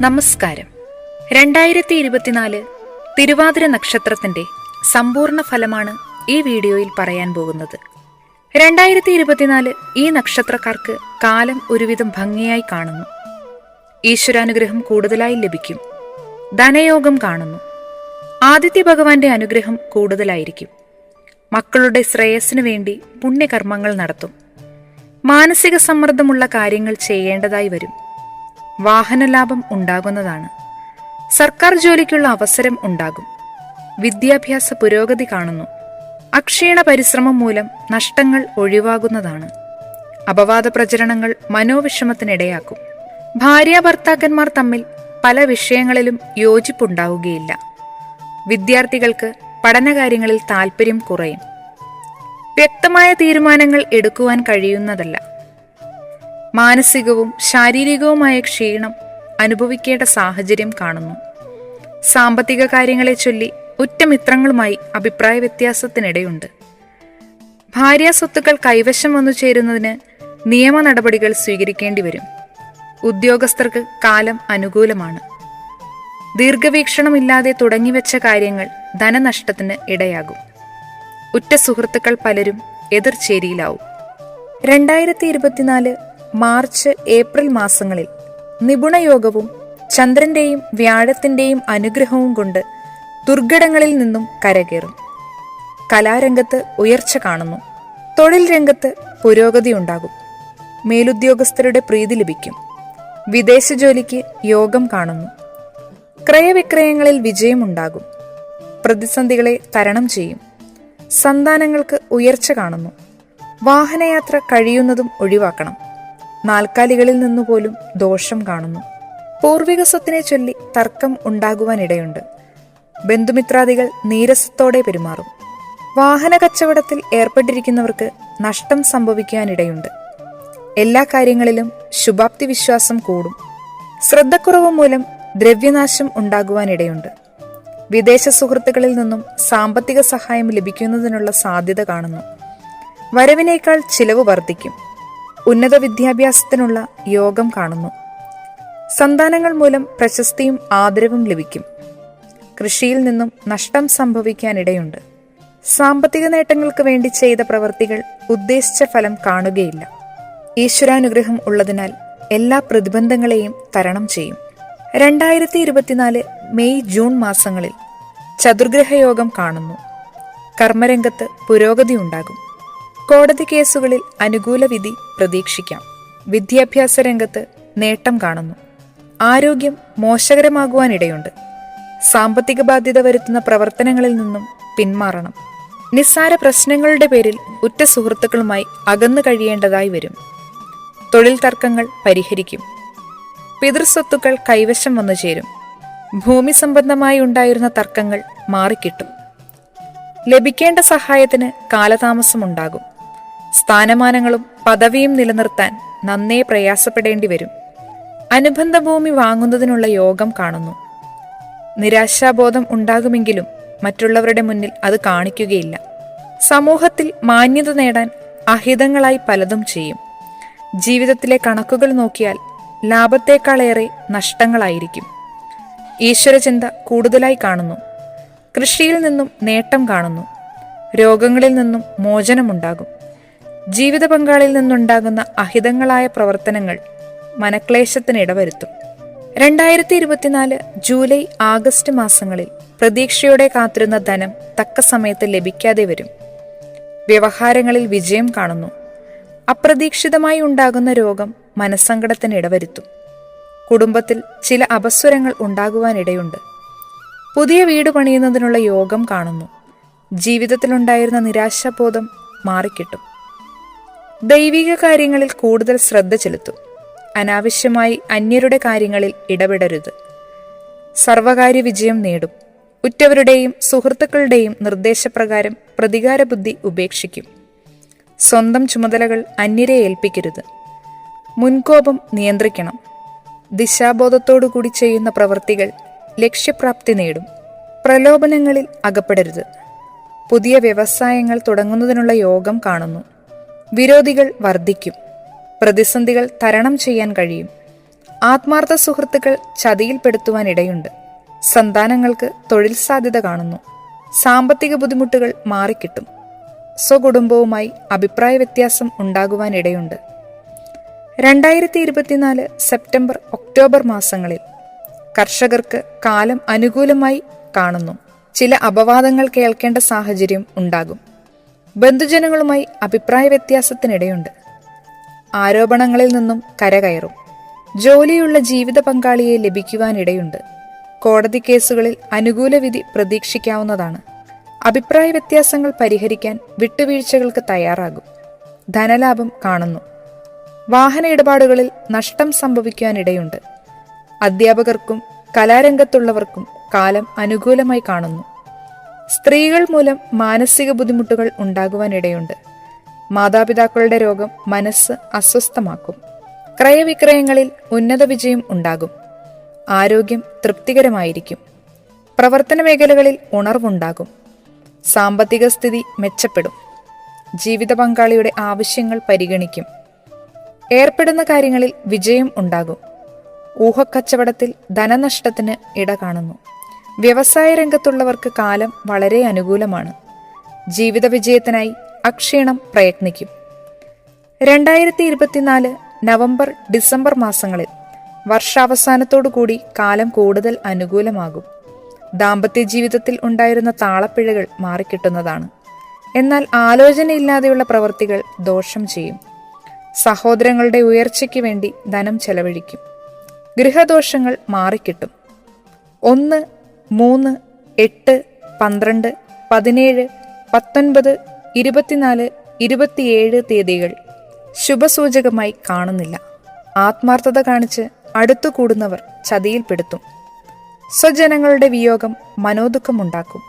നമസ്കാരം. രണ്ടായിരത്തി ഇരുപത്തിനാല് തിരുവാതിര നക്ഷത്രത്തിന്റെ സമ്പൂർണ ഫലമാണ് ഈ വീഡിയോയിൽ പറയാൻ പോകുന്നത്. രണ്ടായിരത്തി ഇരുപത്തിനാല് ഈ നക്ഷത്രക്കാർക്ക് കാലം ഒരുവിധം ഭംഗിയായി കാണുന്നു. ഈശ്വരാനുഗ്രഹം കൂടുതലായി ലഭിക്കും. ധനയോഗം കാണുന്നു. ആദിത്യ ഭഗവാന്റെ അനുഗ്രഹം കൂടുതലായിരിക്കും. മക്കളുടെ ശ്രേയസ്സിനു വേണ്ടി പുണ്യകർമ്മങ്ങൾ നടത്തും. മാനസിക സമ്മർദ്ദമുള്ള കാര്യങ്ങൾ ചെയ്യേണ്ടതായി വരും. വാഹനലാഭം ഉണ്ടാകുന്നതാണ്. സർക്കാർ ജോലിക്കുള്ള അവസരം ഉണ്ടാകും. വിദ്യാഭ്യാസ പുരോഗതി കാണുന്നു. അക്ഷീണ പരിശ്രമം മൂലം നഷ്ടങ്ങൾ ഒഴിവാകുന്നതാണ്. അപവാദ പ്രചരണങ്ങൾ മനോവിഷമത്തിനിടയാക്കും. ഭാര്യ ഭർത്താക്കന്മാർ തമ്മിൽ പല വിഷയങ്ങളിലും യോജിപ്പുണ്ടാവുകയില്ല. വിദ്യാർത്ഥികൾക്ക് പഠനകാര്യങ്ങളിൽ താൽപ്പര്യം കുറയും. വ്യക്തമായ തീരുമാനങ്ങൾ എടുക്കുവാൻ കഴിയുന്നതല്ല. മാനസികവും ശാരീരികവുമായ ക്ഷീണം അനുഭവിക്കേണ്ട സാഹചര്യം കാണുന്നു. സാമ്പത്തിക കാര്യങ്ങളെ ചൊല്ലി ഉറ്റമിത്രങ്ങളുമായി അഭിപ്രായ വ്യത്യാസത്തിനിടയുണ്ട്. ഭാര്യ സ്വത്തുക്കൾ കൈവശം വന്നു ചേരുന്നതിന് നിയമ നടപടികൾ സ്വീകരിക്കേണ്ടി വരും. ഉദ്യോഗസ്ഥർക്ക് കാലം അനുകൂലമാണ്. ദീർഘവീക്ഷണമില്ലാതെ തുടങ്ങിവെച്ച കാര്യങ്ങൾ ധനനഷ്ടത്തിന് ഇടയാകും. ഉറ്റ സുഹൃത്തുക്കൾ പലരും എതിർചേരിയിലാവും. രണ്ടായിരത്തി ഇരുപത്തിനാല് മാർച്ച് ഏപ്രിൽ മാസങ്ങളിൽ നിപുണയോഗവും ചന്ദ്രന്റെയും വ്യാഴത്തിന്റെയും അനുഗ്രഹവും കൊണ്ട് ദുർഘടങ്ങളിൽ നിന്നും കരകയറും. കലാരംഗത്ത് ഉയർച്ച കാണുന്നു. തൊഴിൽ രംഗത്ത് പുരോഗതി ഉണ്ടാകും. മേലുദ്യോഗസ്ഥരുടെ പ്രീതി ലഭിക്കും. വിദേശ ജോലിക്ക് യോഗം കാണുന്നു. ക്രയവിക്രയങ്ങളിൽ വിജയമുണ്ടാകും പ്രതിസന്ധികളെ തരണം ചെയ്യും. സന്താനങ്ങൾക്ക് ഉയർച്ച കാണുന്നു. വാഹനയാത്ര കഴിയുന്നതും ഒഴിവാക്കണം. നാൽക്കാലികളിൽ നിന്നുപോലും ദോഷം കാണുന്നു. പൂർവിക സ്വത്തിനെ ചൊല്ലി തർക്കം ഉണ്ടാകുവാനിടയുണ്ട്. ബന്ധുമിത്രാദികൾ നീരസത്തോടെ പെരുമാറും. വാഹന കച്ചവടത്തിൽ ഏർപ്പെട്ടിരിക്കുന്നവർക്ക് നഷ്ടം സംഭവിക്കാനിടയുണ്ട്. എല്ലാ കാര്യങ്ങളിലും ശുഭാപ്തി വിശ്വാസം കൂടും. ശ്രദ്ധക്കുറവ് മൂലം ദ്രവ്യനാശം ഉണ്ടാകുവാനിടയുണ്ട്. വിദേശ സുഹൃത്തുക്കളിൽ നിന്നും സാമ്പത്തിക സഹായം ലഭിക്കുന്നതിനുള്ള സാധ്യത കാണുന്നു. വരവിനേക്കാൾ ചിലവ് വർദ്ധിക്കും. ഉന്നത വിദ്യാഭ്യാസത്തിനുള്ള യോഗം കാണുന്നു. സന്താനങ്ങൾ മൂലം പ്രശസ്തിയും ആദരവും ലഭിക്കും. കൃഷിയിൽ നിന്നും നഷ്ടം സംഭവിക്കാനിടയുണ്ട്. സാമ്പത്തിക നേട്ടങ്ങൾക്ക് വേണ്ടി ചെയ്ത പ്രവർത്തികൾ ഉദ്ദേശിച്ച ഫലം കാണുകയില്ല. ഈശ്വരാനുഗ്രഹം ഉള്ളതിനാൽ എല്ലാ പ്രതിബന്ധങ്ങളെയും തരണം ചെയ്യും. രണ്ടായിരത്തി ഇരുപത്തിനാല് മെയ് ജൂൺ മാസങ്ങളിൽ ചതുർഗ്രഹയോഗം കാണുന്നു. കർമ്മരംഗത്ത് പുരോഗതി ഉണ്ടാകും. കോടതി കേസുകളിൽ അനുകൂല വിധി പ്രതീക്ഷിക്കാം. വിദ്യാഭ്യാസ രംഗത്ത് നേട്ടം കാണുന്നു. ആരോഗ്യം മോശകരമാകുവാനിടയുണ്ട്. സാമ്പത്തിക ബാധ്യത വരുത്തുന്ന പ്രവർത്തനങ്ങളിൽ നിന്നും പിന്മാറണം. നിസ്സാര പ്രശ്നങ്ങളുടെ പേരിൽ ഉറ്റ സുഹൃത്തുക്കളുമായി അകന്നു കഴിയേണ്ടതായി വരും. തൊഴിൽ തർക്കങ്ങൾ പരിഹരിക്കും. പിതൃസ്വത്തുക്കൾ കൈവശം വന്നു ചേരും. ഭൂമി സംബന്ധമായി ഉണ്ടായിരുന്ന തർക്കങ്ങൾ മാറിക്കിട്ടും. ലഭിക്കേണ്ട സഹായത്തിന് കാലതാമസമുണ്ടാകും. സ്ഥാനമാനങ്ങളും പദവിയും നിലനിർത്താൻ നന്നേ പ്രയാസപ്പെടേണ്ടി വരും. അനുബന്ധ ഭൂമി വാങ്ങുന്നതിനുള്ള യോഗം കാണുന്നു. നിരാശാബോധം ഉണ്ടാകുമെങ്കിലും മറ്റുള്ളവരുടെ മുന്നിൽ അത് കാണിക്കുകയില്ല. സമൂഹത്തിൽ മാന്യത നേടാൻ അഹിതങ്ങളായി പലതും ചെയ്യും. ജീവിതത്തിലെ കണക്കുകൾ നോക്കിയാൽ ലാഭത്തേക്കാളേറെ നഷ്ടങ്ങളായിരിക്കും. ഈശ്വരചിന്ത കൂടുതലായി കാണുന്നു. കൃഷിയിൽ നിന്നും നേട്ടം കാണുന്നു. രോഗങ്ങളിൽ നിന്നും മോചനമുണ്ടാകും. ജീവിത പങ്കാളിയിൽ നിന്നുണ്ടാകുന്ന അഹിതങ്ങളായ പ്രവർത്തനങ്ങൾ മനക്ലേശത്തിന് ഇടവരുത്തും. രണ്ടായിരത്തി ഇരുപത്തിനാല് ജൂലൈ ആഗസ്റ്റ് മാസങ്ങളിൽ പ്രതീക്ഷയോടെ കാത്തിരുന്ന ധനം തക്ക സമയത്ത് ലഭിക്കാതെ വരും. വ്യവഹാരങ്ങളിൽ വിജയം കാണുന്നു. അപ്രതീക്ഷിതമായി ഉണ്ടാകുന്ന രോഗം മനസ്സങ്കടത്തിന് ഇടവരുത്തും. കുടുംബത്തിൽ ചില അപസ്വരങ്ങൾ ഉണ്ടാകുവാനിടയുണ്ട്. പുതിയ വീട് പണിയുന്നതിനുള്ള യോഗം കാണുന്നു. ജീവിതത്തിലുണ്ടായിരുന്ന നിരാശാബോധം മാറിക്കിട്ടും. ദൈവിക കാര്യങ്ങളിൽ കൂടുതൽ ശ്രദ്ധ ചെലുത്തും. അനാവശ്യമായി അന്യരുടെ കാര്യങ്ങളിൽ ഇടപെടരുത്. സർവകാര്യ വിജയം നേടും. ഉറ്റവരുടെയും സുഹൃത്തുക്കളുടെയും നിർദ്ദേശപ്രകാരം പ്രതികാര ബുദ്ധി ഉപേക്ഷിക്കും. സ്വന്തം ചുമതലകൾ അന്യരെ ഏൽപ്പിക്കരുത്. മുൻകോപം നിയന്ത്രിക്കണം. ദിശാബോധത്തോടുകൂടി ചെയ്യുന്ന പ്രവൃത്തികൾ ലക്ഷ്യപ്രാപ്തി നേടും. പ്രലോഭനങ്ങളിൽ അകപ്പെടരുത്. പുതിയ വ്യവസായങ്ങൾ തുടങ്ങുന്നതിനുള്ള യോഗം കാണുന്നു. വിരോധികൾ വർദ്ധിക്കും. പ്രതിസന്ധികൾ തരണം ചെയ്യാൻ കഴിയും. ആത്മാർത്ഥ സുഹൃത്തുക്കൾ ചതിയിൽപ്പെടുത്തുവാൻ ഇടയുണ്ട് സന്താനങ്ങൾക്ക് തൊഴിൽ സാധ്യത കാണുന്നു. സാമ്പത്തിക ബുദ്ധിമുട്ടുകൾ മാറിക്കിട്ടും. സ്വകുടുംബവുമായി അഭിപ്രായ വ്യത്യാസം ഉണ്ടാകുവാൻ ഇടയുണ്ട് രണ്ടായിരത്തി ഇരുപത്തിനാല് സെപ്റ്റംബർ ഒക്ടോബർ മാസങ്ങളിൽ കർഷകർക്ക് കാലം അനുകൂലമായി കാണുന്നു. ചില അപവാദങ്ങൾ കേൾക്കേണ്ട സാഹചര്യം ഉണ്ടാകും. ബന്ധുജനങ്ങളുമായി അഭിപ്രായ വ്യത്യാസത്തിനിടയുണ്ട്. ആരോപണങ്ങളിൽ നിന്നും കരകയറും. ജോലിയുള്ള ജീവിത പങ്കാളിയെ ലഭിക്കുവാനിടയുണ്ട്. കോടതി കേസുകളിൽ അനുകൂല വിധി പ്രതീക്ഷിക്കാവുന്നതാണ്. അഭിപ്രായ വ്യത്യാസങ്ങൾ പരിഹരിക്കാൻ വിട്ടുവീഴ്ചകൾക്ക് തയ്യാറാകും. ധനലാഭം കാണുന്നു. വാഹന ഇടപാടുകളിൽ നഷ്ടം സംഭവിക്കാനിടയുണ്ട് അധ്യാപകർക്കും കലാരംഗത്തുള്ളവർക്കും കാലം അനുകൂലമായി കാണുന്നു. സ്ത്രീകൾ മൂലം മാനസിക ബുദ്ധിമുട്ടുകൾ ഉണ്ടാകുവാനിടയുണ്ട്. മാതാപിതാക്കളുടെ രോഗം മനസ്സ് അസ്വസ്ഥമാക്കും. ക്രയവിക്രയങ്ങളിൽ ഉന്നത വിജയം ഉണ്ടാകും. ആരോഗ്യം തൃപ്തികരമായിരിക്കും. പ്രവർത്തന മേഖലകളിൽ ഉണർവുണ്ടാകും. സാമ്പത്തിക സ്ഥിതി മെച്ചപ്പെടും. ജീവിത പങ്കാളിയുടെ ആവശ്യങ്ങൾ പരിഗണിക്കും. ഏർപ്പെടുന്ന കാര്യങ്ങളിൽ വിജയം ഉണ്ടാകും. ഊഹക്കച്ചവടത്തിൽ ധനനഷ്ടത്തിന് ഇട കാണുന്നു. വ്യവസായ രംഗത്തുള്ളവർക്ക് കാലം വളരെ അനുകൂലമാണ്. ജീവിത വിജയത്തിനായി അക്ഷീണം പ്രയത്നിക്കും. രണ്ടായിരത്തി ഇരുപത്തിനാല് നവംബർ ഡിസംബർ മാസങ്ങളിൽ വർഷാവസാനത്തോടു കൂടി കാലം കൂടുതൽ അനുകൂലമാകും. ദാമ്പത്യ ജീവിതത്തിൽ ഉണ്ടായിരുന്ന താളപ്പിഴകൾ മാറിക്കിട്ടുന്നതാണ്. എന്നാൽ ആലോചനയില്ലാതെയുള്ള പ്രവൃത്തികൾ ദോഷം ചെയ്യും. സഹോദരങ്ങളുടെ ഉയർച്ചയ്ക്ക് വേണ്ടി ധനം ചെലവഴിക്കും. ഗൃഹദോഷങ്ങൾ മാറിക്കിട്ടും. ഒന്ന് മൂന്ന് എട്ട് പന്ത്രണ്ട് പതിനേഴ് പത്തൊൻപത് ഇരുപത്തിനാല് ഇരുപത്തിയേഴ് തീയതികൾ ശുഭസൂചകമായി കാണുന്നില്ല. ആത്മാർത്ഥത കാണിച്ച് അടുത്തു കൂടുന്നവർ ചതിയിൽപ്പെടുത്തും. സ്വജനങ്ങളുടെ വിയോഗം മനോദുഃഖമുണ്ടാക്കും.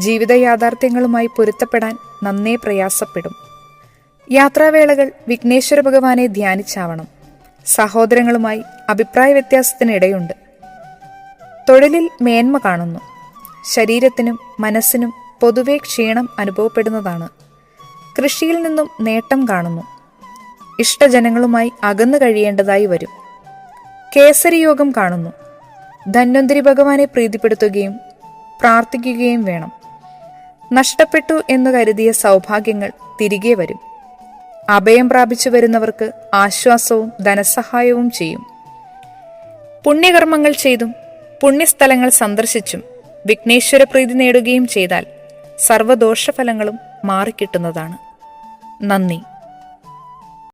ജീവിത യാഥാർത്ഥ്യങ്ങളുമായി പൊരുത്തപ്പെടാൻ നന്നേ പ്രയാസപ്പെടും. യാത്രാവേളകൾ വിഘ്നേശ്വര ഭഗവാനെ ധ്യാനിച്ചാവണം. സഹോദരങ്ങളുമായി അഭിപ്രായ വ്യത്യാസത്തിനിടയുണ്ട് തൊഴിലിൽ മേന്മ കാണുന്നു. ശരീരത്തിനും മനസ്സിനും പൊതുവെ ക്ഷീണം അനുഭവപ്പെടുന്നതാണ്. കൃഷിയിൽ നിന്നും നേട്ടം കാണുന്നു. ഇഷ്ടജനങ്ങളുമായി അകന്നു കഴിയേണ്ടതായി വരും. കേസരി യോഗം കാണുന്നു. ധന്വന്തരി ഭഗവാനെ പ്രീതിപ്പെടുത്തുകയും പ്രാർത്ഥിക്കുകയും വേണം. നഷ്ടപ്പെട്ടു എന്ന് കരുതിയ സൗഭാഗ്യങ്ങൾ തിരികെ വരും. അഭയം പ്രാപിച്ചു വരുന്നവർക്ക് ആശ്വാസവും ധനസഹായവും ചെയ്യും. പുണ്യകർമ്മങ്ങൾ ചെയ്തും പുണ്യസ്ഥലങ്ങൾ സന്ദർശിച്ചും വിഘ്നേശ്വര പ്രീതി നേടുകയും ചെയ്താൽ സർവദോഷഫലങ്ങളും മാറിക്കിട്ടുന്നതാണ്. നന്ദി.